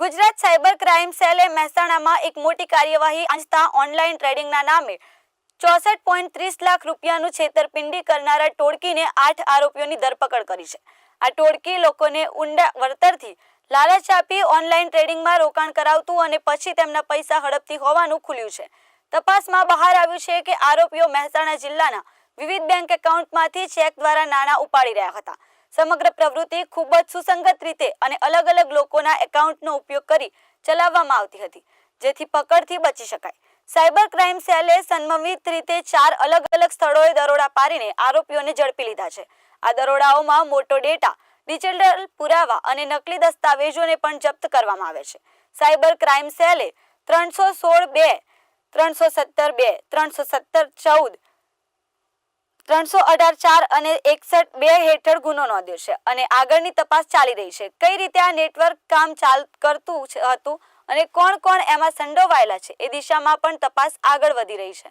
Gujarat cyber crime સેલે મહેસાણામાં એક મોટી કાર્યવાહી આંચતા ઓનલાઈન ટ્રેડિંગના નામે ચોસઠ પોઈન્ટ ત્રીસ લાખ રૂપિયાનું છેતરપિંડી કરનારા ટોળકીને આઠ આરોપીઓની ધરપકડ કરી છે. આ ટોળકી લોકોને ઊંડા વળતરથી લાલચ આપી ઓનલાઈન ટ્રેડિંગમાં રોકાણ કરાવતું અને પછી તેમના પૈસા હડપતી હોવાનું ખુલ્યું છે. તપાસમાં બહાર આવ્યું છે કે આરોપીઓ મહેસાણા જિલ્લાના વિવિધ બેંક એકાઉન્ટમાંથી ચેક દ્વારા નાણાં ઉપાડી રહ્યા હતા. સમગ્ર પ્રવૃત્તિ ખૂબ જ સુસંગત રીતે અને અલગ અલગ લોકોના એકાઉન્ટનો ઉપયોગ કરી ચલાવવામાં આવતી હતી, જેથી પકડથી બચી શકાય. સાયબર ક્રાઇમ સેલે સંભવિત રીતે ચાર અલગ અલગ સ્થળોએ દરોડા પાડીને આરોપીઓને ઝડપી લીધા છે. આ દરોડાઓમાં મોટો ડેટા, ડિજિટલ પુરાવા અને નકલી દસ્તાવેજોને પણ જપ્ત કરવામાં આવે છે. સાયબર ક્રાઇમ સેલે ત્રણસો સોળ બે, ત્રણસો સત્તર બે, ત્રણસો સત્તર ચૌદ ત્રણસો અઢાર ચાર અને એકસઠ બે હેઠળ ગુનો નોંધ્યો છે અને આગળની તપાસ ચાલી રહી છે. કઈ રીતે આ નેટવર્ક કામ ચાલ, કરતું હતું અને કોણ કોણ એમાં સંડોવાયેલા છે એ દિશામાં પણ તપાસ આગળ વધી રહી છે.